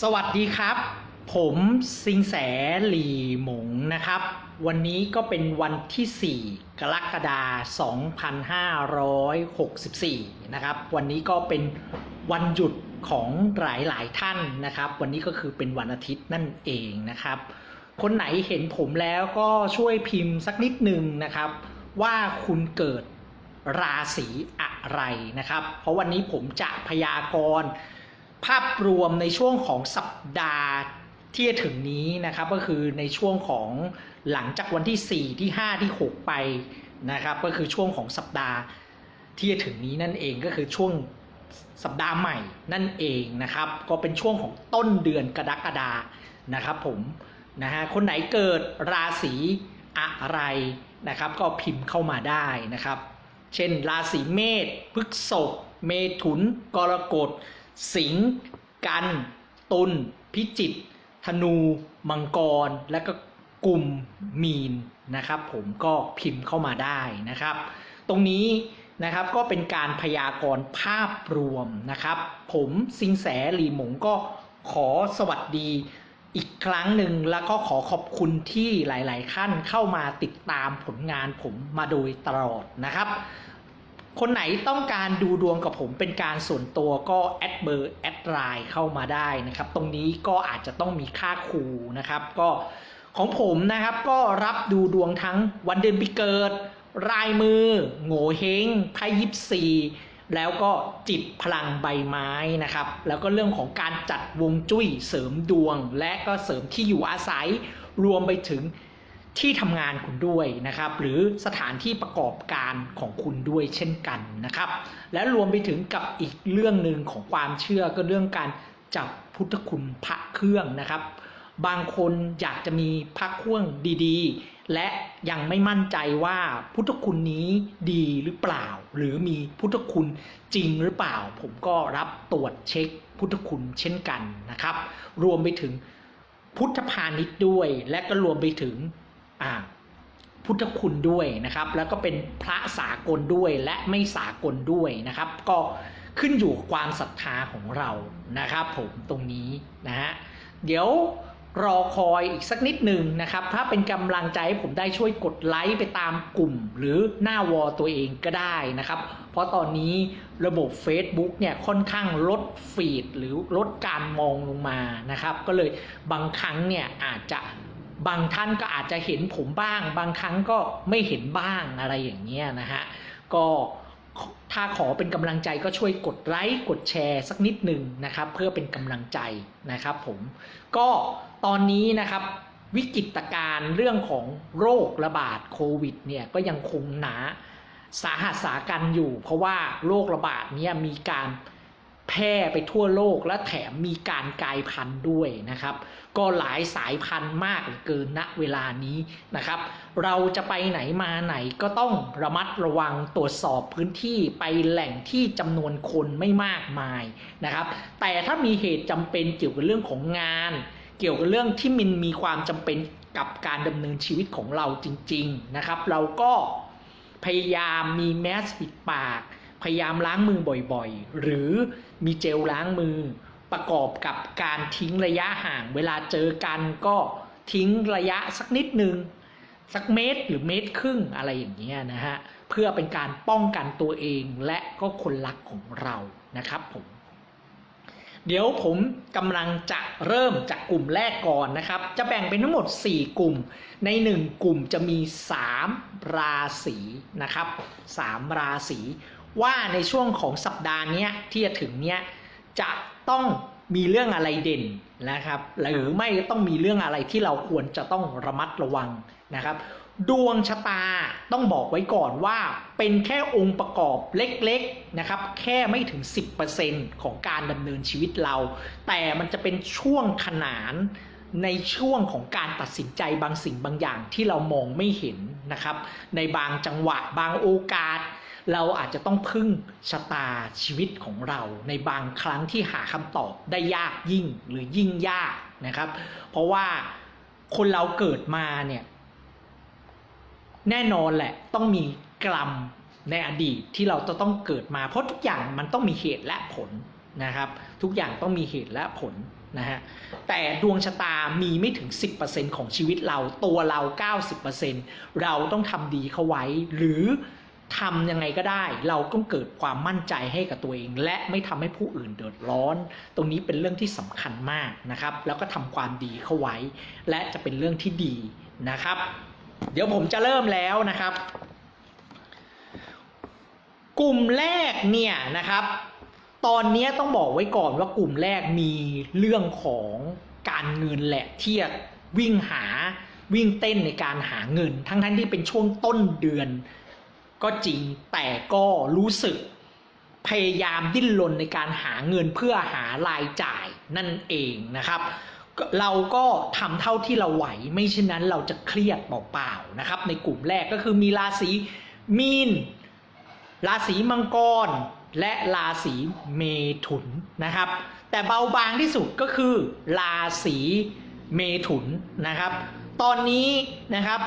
สวัสดีครับ ผมสิงแสหลีหมงนะครับ วันนี้ก็เป็นวันที่ 4 กรกฎาคม2564 นะครับ วันนี้ก็เป็นวันหยุดของหลายๆท่านนะครับ วันนี้ก็คือเป็นวันอาทิตย์นั่นเองนะครับ คนไหนเห็นผมแล้วก็ช่วยพิมพ์สักนิดหนึ่งนะครับ ว่าคุณเกิดราศีอะไรนะครับ เพราะวันนี้ผมจะพยากรณ์ ภาพรวมในช่วงของสัปดาห์ที่จะถึงนี้นะครับก็คือในช่วงของหลังจากวันที่ 4 ที่ 5 ที่ 6 ไปนะครับก็คือช่วงของสัปดาห์ที่จะถึงนี้นั่นเองก็คือช่วงสัปดาห์ใหม่นั่นเองนะครับ ก็เป็นช่วงของต้นเดือนกรกฎานะครับผมนะฮะคนไหนเกิดราศีอะไรนะครับ ก็พิมพ์เข้ามาได้นะครับ เช่น ราศีเมษพฤกษภเมถุนกรกฎ สิงห์กัน ตุลพิจิกธนู มังกร และก็กลุ่มมีนนะครับ ผมก็พิมพ์เข้ามาได้นะครับ ตรงนี้นะครับก็เป็นการพยากรณ์ภาพรวมนะครับ ผมสิงแสหลีหมงก็ขอสวัสดีอีกครั้งหนึ่งแล้วก็ขอขอบคุณที่หลาย ๆ ขั้นเข้ามาติดตามผลงานผมมาโดยตลอดนะครับ คนไหนต้องการดูดวงกับผมเป็นการส่วนตัวก็แอดเบอร์แอดไลน์เข้ามาได้นะครับ ตรงนี้ก็อาจจะต้องมีค่าครูนะครับ ก็ของผมนะครับก็รับดูดวงทั้งวันเดือนปีเกิด รายมือ โง่เฮงไพ่ยิปซีแล้วก็จิตพลังใบไม้นะครับ แล้วก็เรื่องของการจัดวงจุ้ยเสริมดวง และก็เสริมที่อยู่อาศัยรวมไปถึง ที่ทำงานคุณด้วยนะครับ หรือสถานที่ประกอบการของคุณด้วยเช่นกันนะครับ และรวมไปถึงกับอีกเรื่องหนึ่งของความเชื่อก็เรื่องการจับพุทธคุณพระเครื่องนะครับ บางคนอยากจะมีพระเครื่องดีๆ และยังไม่มั่นใจว่าพุทธคุณนี้ดีหรือเปล่า หรือมีพุทธคุณจริงหรือเปล่า ผมก็รับตรวจเช็คพุทธคุณเช่นกันนะครับ รวมไปถึงพุทธพาณิชย์ด้วย และก็รวมไปถึง อ่าพุทธคุณด้วยนะครับ แล้วก็เป็นพระสากลด้วยและไม่สากลด้วยนะครับ ก็ขึ้นอยู่ความศรัทธาของเรานะครับผมตรงนี้นะฮะเดี๋ยวรอคอยอีกสักนิดหนึ่งนะครับ ถ้าเป็นกำลังใจให้ผมได้ช่วยกดไลค์ไปตามกลุ่ม หรือหน้าวอลตัวเองก็ได้นะครับ เพราะตอนนี้ระบบ Facebook เนี่ยค่อนข้างลดฟีดหรือลดการมองลงมานะครับ ก็เลยบางครั้งเนี่ยอาจจะ บางท่านก็อาจจะเห็นผมบ้าง บางครั้งก็ไม่เห็นบ้างอะไรอย่างเงี้ยนะฮะก็ถ้าขอเป็นกำลังใจก็ช่วยกดไลค์กดแชร์สักนิดหนึ่งนะครับ เพื่อเป็นกำลังใจนะครับผมก็ตอนนี้นะครับวิกฤตการณ์เรื่องของโรคระบาดโควิดเนี่ยก็ยังคงหนาสาหัสสากันอยู่ เพราะว่าโรคระบาดเนี่ยมีการ แพร่ไปทั่วโลกและแถมมีการกลายพันธุ์ด้วยนะครับ ก็หลายสายพันธุ์มากเหลือเกินณเวลานี้นะครับ เราจะไปไหนมาไหนก็ต้องระมัดระวังตรวจสอบพื้นที่ไปแหล่งที่จำนวนคนไม่มากมายนะครับ แต่ถ้ามีเหตุจำเป็นเกี่ยวกับเรื่องของงาน เกี่ยวกับเรื่องที่มันมีความจำเป็นกับการดำเนินชีวิตของเราจริง ๆนะครับ เราก็พยายามมีแมสปิดปาก พยายามล้างมือบ่อยๆ หรือมีเจลล้างมือ ประกอบกับการทิ้งระยะห่าง เวลาเจอกันก็ทิ้งระยะสักนิดนึง สักเมตรหรือเมตรครึ่งอะไรอย่างเงี้ยนะฮะ เพื่อเป็นการป้องกันตัวเองและก็คนรักของเรานะครับผม เดี๋ยวผมกำลังจะเริ่มจากกลุ่มแรกก่อนนะครับ จะแบ่งเป็นทั้งหมด 4 กลุ่ม ใน 1 กลุ่มจะมี 3 ราศีนะครับ 3 ราศี ว่าในช่วงของสัปดาห์นี้ที่จะถึงเนี้ยจะต้องมีเรื่องอะไรเด่นนะครับ หรือไม่ต้องมีเรื่องอะไรที่เราควรจะต้องระมัดระวังนะครับ ดวงชะตาต้องบอกไว้ก่อนว่าเป็นแค่องค์ประกอบเล็กๆนะครับ แค่ไม่ถึง 10%ของการดำเนินชีวิตเรา แต่มันจะเป็นช่วงขนานในช่วงของการตัดสินใจบางสิ่งบางอย่างที่เรามองไม่เห็นนะครับ ในบางจังหวะบางโอกาส เราอาจจะต้องพึ่งชะตาชีวิตของเรา ในบางครั้งที่หาคำตอบได้ยากยิ่งหรือยิ่งยากนะครับ เพราะว่าคนเราเกิดมาเนี่ย แน่นอนแหละ ต้องมีกรรมในอดีตที่เราจะต้องเกิดมา เพราะทุกอย่างมันต้องมีเหตุและผลนะครับ ทุกอย่างต้องมีเหตุและผลนะฮะแต่ดวงชะตามีไม่ถึง 10%ของชีวิตเราตัวเรา 90%เราต้องทำดีเข้าไว้ หรือ ทำยังไงก็ได้ เราต้องเกิดความมั่นใจให้กับตัวเอง และไม่ทำให้ผู้อื่นเดือดร้อน ตรงนี้เป็นเรื่องที่สำคัญมากนะครับ แล้วก็ทำความดีเข้าไว้ และจะเป็นเรื่องที่ดีนะครับ เดี๋ยวผมจะเริ่มแล้วนะครับ กลุ่มแรกเนี่ยนะครับ ตอนนี้ต้องบอกไว้ก่อนว่ากลุ่มแรกมีเรื่องของการเงินแหละที่จะวิ่งหาวิ่งเต้นในการหาเงิน ทั้งทั้งที่เป็นช่วงต้นเดือน ก็จริงแต่ก็รู้สึกพยายามดิ้นรนในการหาเงินเพื่อหารายจ่ายนั่นเองนะครับ เราก็ทำเท่าที่เราไหว ไม่เช่นนั้นเราจะเครียดเปล่าๆนะครับ ในกลุ่มแรกก็คือมีราศีมีน ราศีมังกร และราศีเมถุนนะครับ แต่เบาบางที่สุดก็คือ ราศีเมถุนนะครับ ตอนนี้นะครับ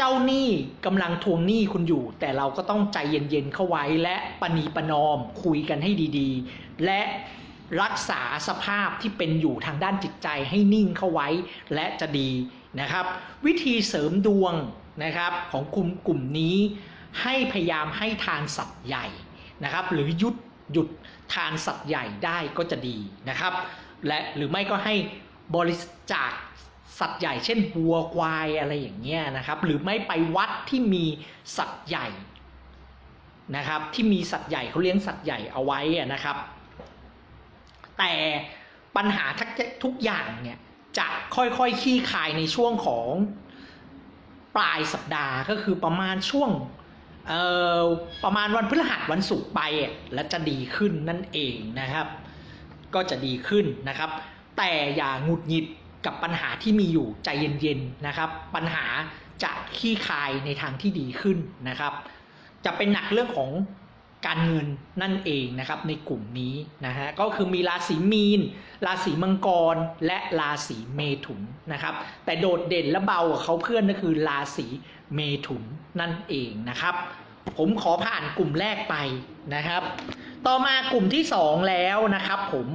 เจ้าหนี้กำลังทวงหนี้คุณอยู่ แต่เราก็ต้องใจเย็นๆเข้าไว้ และปณีประนอมคุยกันให้ดีๆ และรักษาสภาพที่เป็นอยู่ทางด้านจิตใจให้นิ่งเข้าไว้และจะดีนะครับ วิธีเสริมดวงนะครับของกลุ่มกลุ่มนี้ ให้พยายามให้ทานสัตว์ใหญ่นะครับ หรือยุดหยุดทานสัตว์ใหญ่ได้ก็จะดีนะครับ และหรือไม่ก็ให้บริจาค สัตว์ใหญ่เช่นวัวควายอะไรอย่างเงี้ยนะครับ หรือไม่ไปวัดที่มีสัตว์ใหญ่นะครับ ที่มีสัตว์ใหญ่เขาเลี้ยงสัตว์ใหญ่เอาไว้นะครับ แต่ปัญหาทักทุกอย่างเนี่ยจะค่อยๆคขี้คายในช่วงของปลายสัปดาห์ก็คือประมาณช่วงประมาณวันพฤหัสวันศุกร์ไปและจะดีขึ้นนั่นเองนะครับ ก็จะดีขึ้นนะครับ แต่อย่าหงุดหงิด กับปัญหาที่มีอยู่ใจเย็นๆนะครับ ปัญหาจะคลี่คลายในทางที่ดีขึ้นนะครับ จะเป็นหนักเรื่องของการเงินนั่นเองนะครับในกลุ่มนี้นะฮะก็คือมีราศีมีน ราศีมังกร และราศีเมถุนนะครับ แต่โดดเด่นและเบากว่าเขาเพื่อนก็คือราศีเมถุนนั่นเองนะครับ ผมขอผ่านกลุ่มแรกไปนะครับ ต่อมากลุ่มที่สองแล้วนะครับ ผม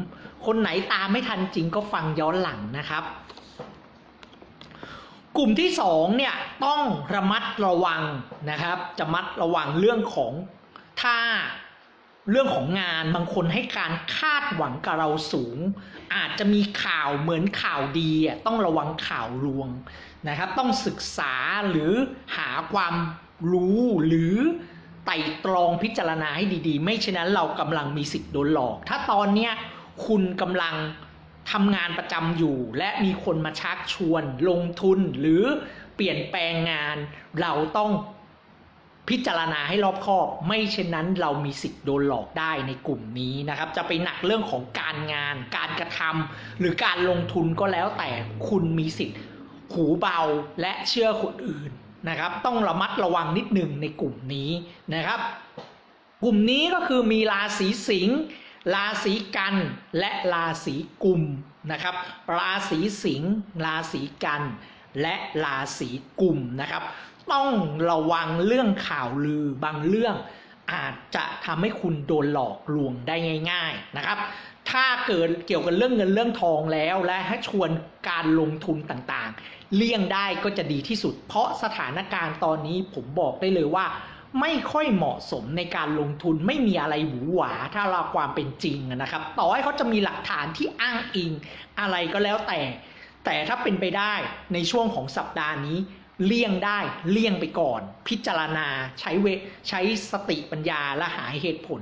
คนไหนตามไม่ทันจริงก็ฟังย้อนหลังนะครับ กลุ่มที่สองเนี่ยต้องระมัดระวังนะครับ จะมัดระวังเรื่องของถ้าเรื่องของงานบางคนให้การคาดหวังกับเราสูง อาจจะมีข่าวเหมือนข่าวดีอะต้องระวังข่าวลวงนะครับ ต้องศึกษาหรือหาความรู้หรือไต่ตรองพิจารณาให้ดีๆ ไม่เช่นนั้นเรากำลังมีสิทธิ์โดนหลอก ถ้าตอนเนี้ย คุณกำลังทำงานประจำอยู่ และมีคนมาชักชวนลงทุนหรือเปลี่ยนแปลงงาน เราต้องพิจารณาให้รอบคอบ ไม่เช่นนั้นเรามีสิทธิ์โดนหลอกได้ในกลุ่มนี้นะครับ จะไปหนักเรื่องของการงาน การกระทำหรือการลงทุนก็แล้วแต่คุณมีสิทธิ์หูเบาและเชื่อคนอื่นนะครับ ต้องระมัดระวังนิดหนึ่งในกลุ่มนี้นะครับ กลุ่มนี้ก็คือมีราศีสิงห์ ราศีกันและราศีกุมนะครับ ราศีสิงห์ราศีกันและราศีกุมนะครับ ต้องระวังเรื่องข่าวลือบางเรื่องอาจจะทำให้คุณโดนหลอกลวงได้ง่าย ๆนะครับ ถ้าเกิดเกี่ยวกับเรื่องเงินเรื่องทองแล้วและให้ชวนการลงทุนต่างๆ เลี่ยงได้ก็จะดีที่สุด เพราะสถานการณ์ตอนนี้ผมบอกได้เลยว่า ไม่ค่อยเหมาะสมในการลงทุนไม่มีอะไรหวือหวาถ้าเราความเป็นจริงนะครับ ต่อให้เขาจะมีหลักฐานที่อ้างอิงอะไรก็แล้วแต่ แต่ถ้าเป็นไปได้ในช่วงของสัปดาห์นี้เลี่ยงได้เลี่ยงไปก่อน พิจารณาใช้เวใช้สติปัญญาและหาเหตุผล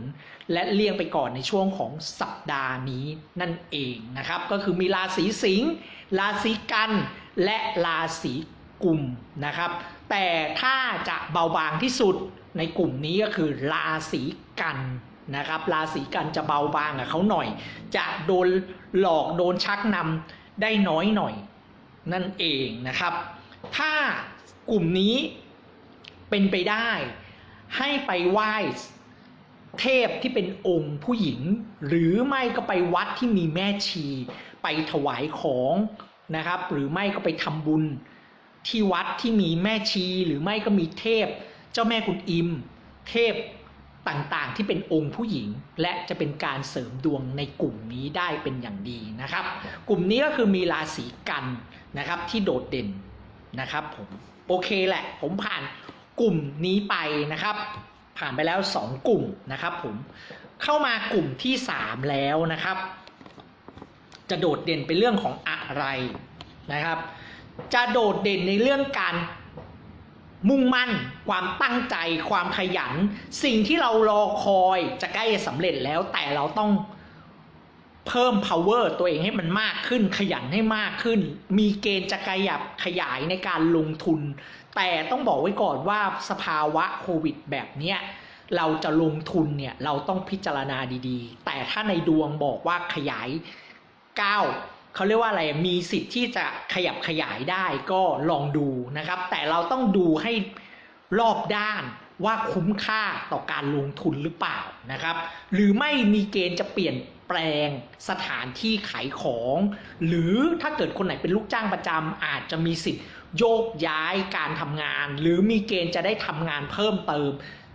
และเลี่ยงไปก่อนในช่วงของสัปดาห์นี้นั่นเองนะครับ ก็คือมีราศีสิงห์ราศีกัน และราศี กลุ่มนะครับ แต่ถ้าจะเบาบางที่สุดในกลุ่มนี้ก็คือราศีกันนะครับราศีกันจะเบาบางกับเขาหน่อย จะโดนหลอกโดนชักนำได้น้อยหน่อย นั่นเองนะครับ ถ้ากลุ่มนี้เป็นไปได้ ให้ไปไหว้เทพที่เป็นองค์ผู้หญิง หรือไม่ก็ไปวัดที่มีแม่ชี ไปถวายของนะครับ หรือไม่ก็ไปทำบุญ ที่วัดที่มีแม่ชีหรือไม่ก็มีเทพ เจ้าแม่กุนอิม เทพต่างๆที่เป็นองค์ผู้หญิง และจะเป็นการเสริมดวงในกลุ่มนี้ได้เป็นอย่างดีนะครับ กลุ่มนี้ก็คือมีราศีกันนะครับที่โดดเด่นนะครับผมโอเคแหละผมผ่านกลุ่มนี้ไปนะครับ ผ่านไปแล้ว 2 กลุ่มนะครับผมเข้ามากลุ่มที่ 3 แล้วนะครับ จะโดดเด่นเป็นเรื่องของอะไรนะครับ จะโดดเด่นในเรื่องการมุ่งมั่น ความตั้งใจ ความขยัน สิ่งที่เรารอคอยจะใกล้จะสำเร็จแล้วแต่เราต้องเพิ่ม power ตัวเองให้มันมากขึ้น ขยันให้มากขึ้น มีเกณฑ์จะขยับขยายในการลงทุน แต่ต้องบอกไว้ก่อนว่าสภาวะโควิดแบบเนี้ยเราจะลงทุนเนี่ยเราต้องพิจารณาดีๆ แต่ถ้าในดวงบอกว่าขยายก้าว เขาเรียกว่าอะไรมีสิทธิ์ที่จะขยับขยายได้ก็ลองดูนะครับ แต่เราต้องดูให้รอบด้านว่าคุ้มค่าต่อการลงทุนหรือเปล่านะครับ หรือไม่มีเกณฑ์จะเปลี่ยนแปลงสถานที่ขายของ หรือถ้าเกิดคนไหนเป็นลูกจ้างประจำอาจจะมีสิทธิ์โยกย้ายการทำงาน หรือมีเกณฑ์จะได้ทำงานเพิ่มเติม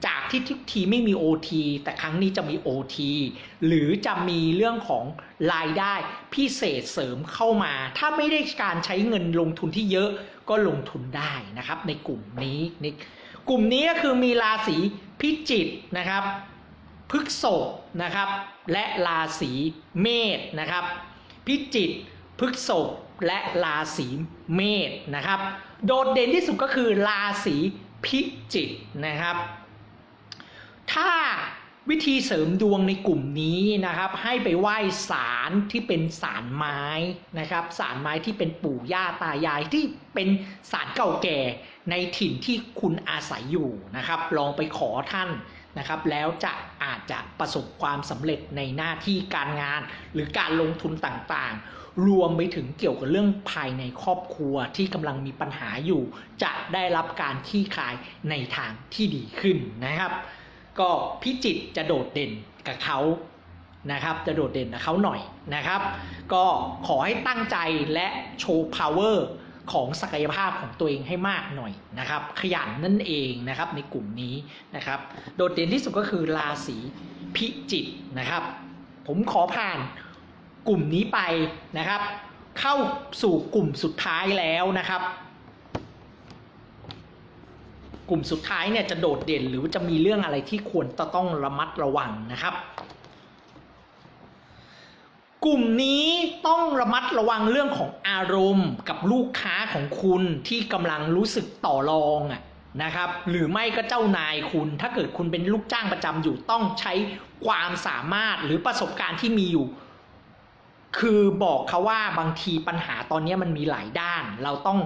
จากที่ทุกทีไม่มี OT แต่ครั้งนี้จะมี OT หรือจะมีเรื่องของรายได้พิเศษเสริมเข้ามา ถ้าไม่ได้การใช้เงินลงทุนที่เยอะก็ลงทุนได้นะครับ ในกลุ่มนี้ในกลุ่มนี้ก็คือมีราศีพิจิกนะครับพฤกษภนะครับ และราศีเมษนะครับ พิจิกพฤกษภและราศีเมษนะครับ โดดเด่นที่สุดก็คือราศีพิจิกนะครับ ถ้าวิธีเสริมดวงในกลุ่มนี้นะครับ ให้ไปไหว้ศาลที่เป็นศาลไม้นะครับศาลไม้ที่เป็นปู่ย่าตายายที่เป็นศาลเก่าแก่ในถิ่นที่คุณอาศัยอยู่นะครับ ลองไปขอท่านนะครับ แล้วจะอาจจะประสบความสำเร็จในหน้าที่การงาน หรือการลงทุนต่างๆ รวมไปถึงเกี่ยวกับเรื่องภายในครอบครัวที่กำลังมีปัญหาอยู่ จะได้รับการคลี่คายในทางที่ดีขึ้นนะครับ ก็พิจิตจะโดดเด่นกับเขานะครับ จะโดดเด่นกับเขาหน่อยนะครับ ก็ขอให้ตั้งใจและโชว์ power ของศักยภาพของตัวเองให้มากหน่อยนะครับ ขยันนั่นเองนะครับในกลุ่มนี้นะครับ โดดเด่นที่สุดก็คือราศีพิจิตนะครับ ผมขอผ่านกลุ่มนี้ไปนะครับ เข้าสู่กลุ่มสุดท้ายแล้วนะครับ กลุ่มสุดท้ายเนี่ยจะโดดเด่นหรือจะมีเรื่องอะไรที่ควรจะต้องระมัดระวังนะครับ กลุ่มนี้ต้องระมัดระวังเรื่องของอารมณ์กับลูกค้าของคุณที่กำลังรู้สึกต่อรองอะนะครับหรือไม่ก็เจ้านายคุณ ถ้าเกิดคุณเป็นลูกจ้างประจำอยู่ต้องใช้ความสามารถหรือประสบการณ์ที่มีอยู่ คือบอกเขาว่าบางทีปัญหาตอนนี้มันมีหลายด้าน เราต้อง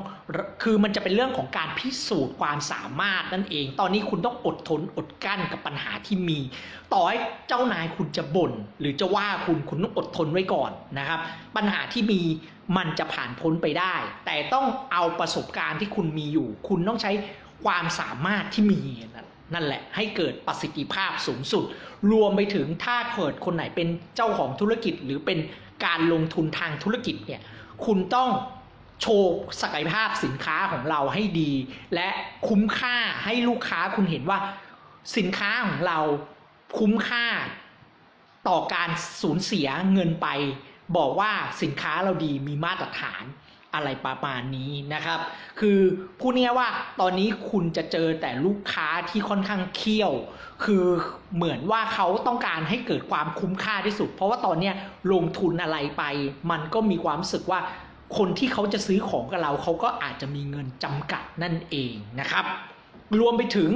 คือมันจะเป็นเรื่องของการพิสูจน์ความสามารถนั่นเอง ตอนนี้คุณต้องอดทนอดกั้นกับปัญหาที่มี ต่อให้เจ้านายคุณจะบ่นหรือจะว่าคุณคุณต้องอดทนไว้ก่อนนะครับ ปัญหาที่มีมันจะผ่านพ้นไปได้ แต่ต้องเอาประสบการณ์ที่คุณมีอยู่ คุณต้องใช้ความสามารถที่มีนั่นนั่นแหละให้เกิดประสิทธิภาพสูงสุด รวมไปถึงถ้าเกิดคนไหนเป็นเจ้าของธุรกิจหรือเป็น การลงทุนทางธุรกิจเนี่ยคุณต้องโชว์ศักยภาพสินค้าของเราให้ดี และคุ้มค่าให้ลูกค้าคุณเห็นว่าสินค้าของเราคุ้มค่าต่อการสูญเสียเงินไป บอกว่าสินค้าเราดีมีมาตรฐาน อะไรประมาณนี้นะครับ คือพูดง่ายว่าตอนนี้คุณจะเจอแต่ลูกค้าที่ค่อนข้างเคี่ยว คือเหมือนว่าเขาต้องการให้เกิดความคุ้มค่าที่สุด เพราะว่าตอนเนี้ยลงทุนอะไรไป มันก็มีความรู้สึกว่าคนที่เขาจะซื้อของกับเราเขาก็อาจจะมีเงินจำกัดนั่นเองนะครับ รวมไปถึง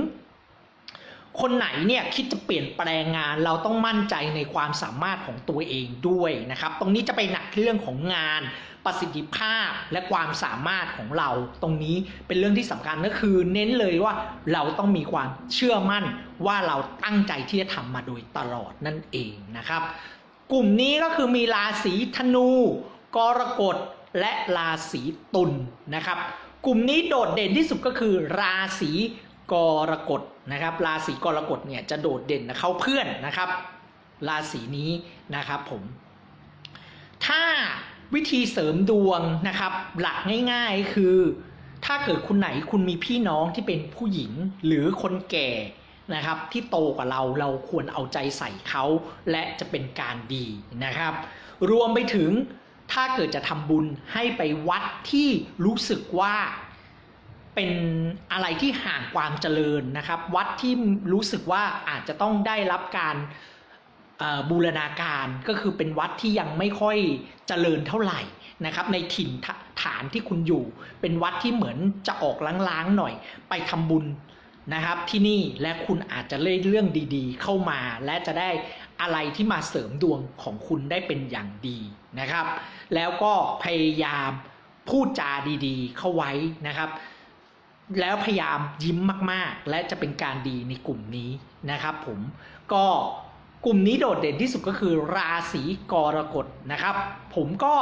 คนไหนเนี่ยคิดจะเปลี่ยนแปลงงานเราต้องมั่นใจในความสามารถของตัวเองด้วยนะครับ ตรงนี้จะไปหนักเรื่องของงาน ประสิทธิภาพและความสามารถของเรา ตรงนี้เป็นเรื่องที่สำคัญก็คือ เน้นเลยว่าเราต้องมีความเชื่อมั่นว่าเราตั้งใจที่จะทำมาโดยตลอดนั่นเองนะครับ กลุ่มนี้ก็คือมีราศีธนู กรกฎและราศีตุลนะครับ กลุ่มนี้โดดเด่นที่สุดก็คือราศีกรกฎนะครับ ราศีกรกฎเนี่ยจะโดดเด่นนะเขาเพื่อนนะครับ ราศีนี้นะครับผม ถ้า วิธีเสริมดวงนะครับ หลักง่ายๆคือ ถ้าเกิดคุณไหนคุณมีพี่น้องที่เป็นผู้หญิงหรือคนแก่นะครับ ที่โตกว่าเราเราควรเอาใจใส่เขาและจะเป็นการดีนะครับ รวมไปถึงถ้าเกิดจะทำบุญให้ไปวัดที่รู้สึกว่าเป็นอะไรที่ห่างความเจริญนะครับ วัดที่รู้สึกว่าอาจจะต้องได้รับการ บูรณาการก็คือเป็นวัดที่ยังไม่ค่อยเจริญเท่าไหร่นะครับในถิ่นฐานที่คุณอยู่ เป็นวัดที่เหมือนจะออกล้างๆหน่อย ไปทำบุญนะครับที่นี่และคุณอาจจะเล่เรื่องดีๆ เข้ามา และจะได้อะไรที่มาเสริมดวงของคุณได้เป็นอย่างดีนะครับ แล้วก็พยายามพูดจาดีๆ เข้าไว้นะครับ แล้วพยายามยิ้มมากๆ และจะเป็นการดีในกลุ่มนี้นะครับ ผมก็ กลุ่มนี้โดดเด่นที่สุดก็คือราศีกรกฎนะครับ ผมก็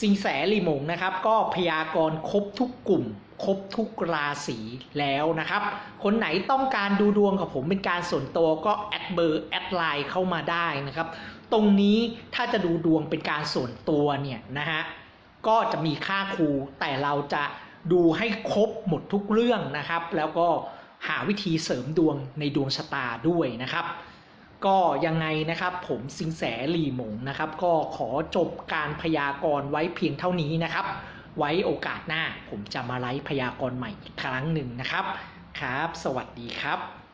สิงแสลีมงนะครับ ก็พยากรณ์ครบทุกกลุ่ม ครบทุกราศีแล้วนะครับ คนไหนต้องการดูดวงกับผมเป็นการส่วนตัวก็แอดเบอร์แอดไลน์เข้ามาได้นะครับ ตรงนี้ถ้าจะดูดวงเป็นการส่วนตัวเนี่ยนะฮะก็จะมีค่าครูแต่เราจะดูให้ครบหมดทุกเรื่องนะครับ แล้วก็หาวิธีเสริมดวงในดวงชะตาด้วยนะครับ ก็ยังไงนะครับผมสิงแสหลีหมงนะครับ ก็ขอจบการพยากรณ์ไว้เพียงเท่านี้นะครับ ไว้โอกาสหน้าผมจะมาไลฟ์พยากรณ์ใหม่อีกครั้งหนึ่งนะครับครับ สวัสดีครับ